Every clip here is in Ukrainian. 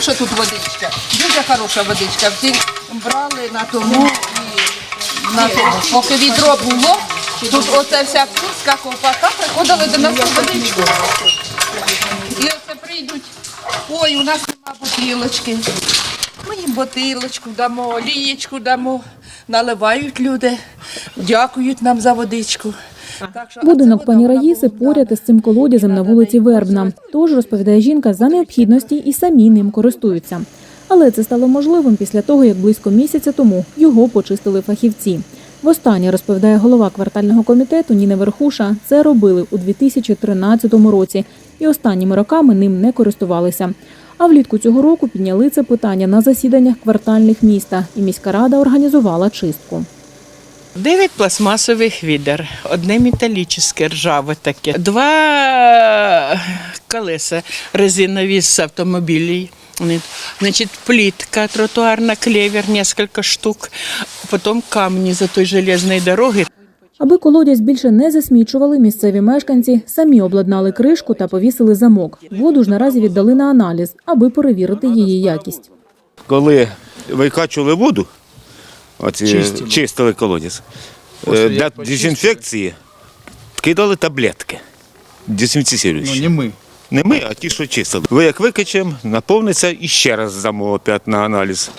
хороша тут водичка, дуже хороша водичка. Всі брали на тому і на тому. Поки відро було, тут оце вся курська ковпака приходили до нас у водичку. І оце прийдуть, ой, у нас нема бутилочки. Ми їм бутилочку дамо, олієчку дамо. Наливають люди, дякують нам за водичку. Будинок пані Раїси поряд із цим колодязем на вулиці Вербна. Тож розповідає жінка за необхідності і самі ним користуються. Але це стало можливим після того, як близько місяця тому його почистили фахівці. Востаннє розповідає голова квартального комітету Ніна Верхуша. Це робили у 2013 році, і останніми роками ним не користувалися. А влітку цього року підняли це питання на засіданнях квартальних міста, і міська рада організувала чистку. Дев'ять пластмасових відер, одне металічне, ржаве таке, два колеса резинові з автомобілів. Значит, плитка тротуарна, клевер, несколько штук, потом камни за той железной дороги. Аби колодязь більше не засмічували, місцеві мешканці самі обладнали кришку та повісили замок. Воду ж наразі віддали на аналіз, аби перевірити її якість. коли викачували воду, оці, Чистили. чистили, колодязь, После е, для почистили. дезінфекції кидали таблетки. Ну, не ми. Не ми, а ті, що чистили. Ви як викачемо, наповниться і ще раз здамо опять на аналіз.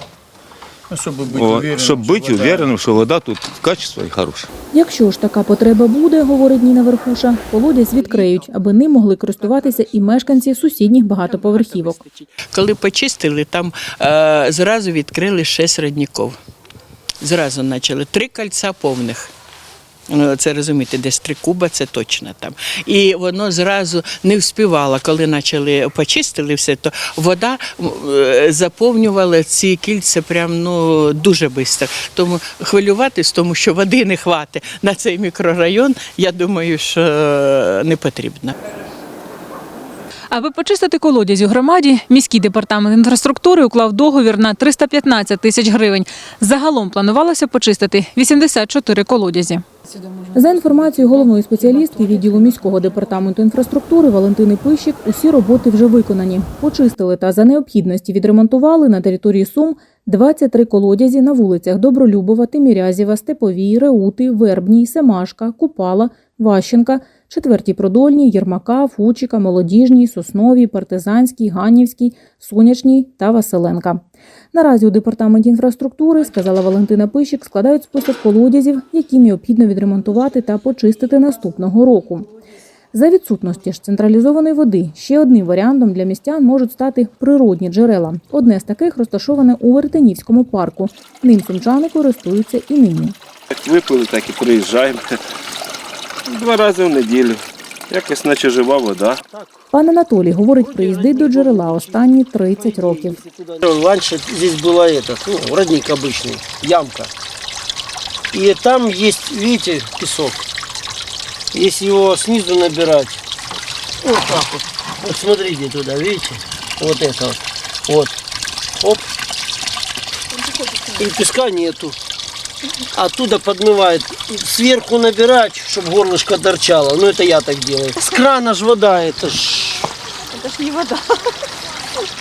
Ну, щоб бути увереним, щоб що вода- що вода тут качество і хороше. Якщо ж така потреба буде, говорить Ніна Верхуша, колодязь відкриють, аби ним могли користуватися і мешканці сусідніх багатоповерхівок. Коли почистили, там е, зразу відкрили шість родників. Зразу почали три кольця повних. Ну, Це розумієте, десь три куба, це точно там. І воно зразу не вспівало, коли почали почистили все, то вода е, заповнювала ці кільця прям ну дуже швидко. Тому хвилюватись, тому що води не хватить на цей мікрорайон, я думаю, що е, не потрібно. Аби почистити колодязь у громаді, міський департамент інфраструктури уклав договір на 315 тисяч гривень. Загалом планувалося почистити 84 колодязі. За інформацією головної спеціалістки відділу міського департаменту інфраструктури Валентини Пищик, усі роботи вже виконані. Почистили та за необхідності відремонтували на території Сум 23 колодязі на вулицях Добролюбова, Тимірязєва, Степовій, Реути, Вербній, Семашка, Купала, Ващенка, Четвертій Продольній, Єрмака, Фучика, Молодіжній, Сосновій, Партизанській, Ганівській, Сонячній та Василенка. Наразі у департаменті інфраструктури, сказала Валентина Пищик, складають список колодязів, які необхідно відремонтувати та почистити наступного року. За відсутності ж централізованої води ще одним варіантом для містян можуть стати природні джерела. Одне з таких розташоване у Вертинівському парку. Ним сумчани користуються і нині. Як випили, так і приїжджаємо. Два рази в неділю. Якось наче жива вода. Пан Анатолій говорить, приїздить до джерела останні 30 років. Раньше здесь была этот, ну, родник обычный, ямка. И там есть, видите, песок. Если его снизу набирать, вот так вот. Вот смотрите туда, видите? Вот это вот. Вот. Оп. И песка нету. Оттуда подмывает. И Сверху набирать, чтобы горлышко торчало. Ну, это я так делаю. С крана ж вода, это ж... Это ж не вода.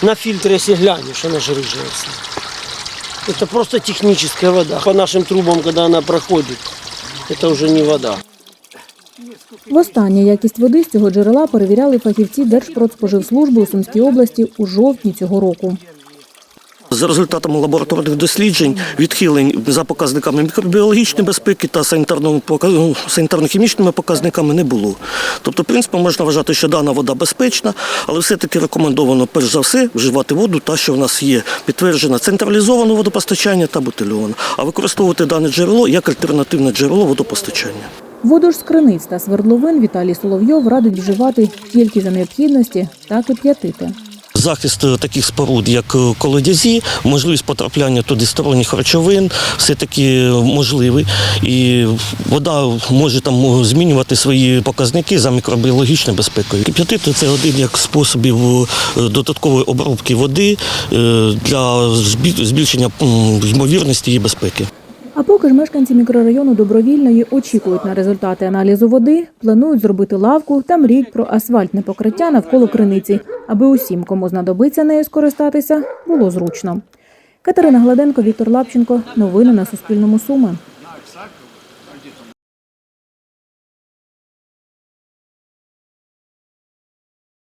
На фильтре, если глянешь, она же рыжая. вся. Это просто техническая вода. По нашим трубам, когда она проходит, это уже не вода. Востаннє якість води з цього джерела перевіряли фахівці Держпродспоживслужби у Сумській області у жовтні цього року. За результатами лабораторних досліджень, відхилень за показниками мікробіологічної безпеки та ну, санітарно-хімічними показниками не було. Тобто, в принципі, можна вважати, що дана вода безпечна, але все-таки рекомендовано перш за все вживати воду, та що в нас є підтверджена централізоване водопостачання та бутильоване, а використовувати дане джерело як альтернативне джерело водопостачання. Воду ж з криниць та свердловин Віталій Соловйов радить вживати тільки за необхідності, так і п'ятити. Захист е, таких споруд, як е, колодязі, можливість потрапляння туди сторонніх речовин, все-таки можливий. І вода може там змінювати свої показники за мікробіологічною безпекою. Кип'ятити це один як способів е, додаткової обробки води е, для збільшення ймовірності її безпеки. А поки ж мешканці мікрорайону Добровільної очікують на результати аналізу води, планують зробити лавку та мріють про асфальтне покриття навколо криниці, аби усім, кому знадобиться нею скористатися, було зручно. Катерина Гладенко, Віктор Лапченко. Новини на Суспільному Суми.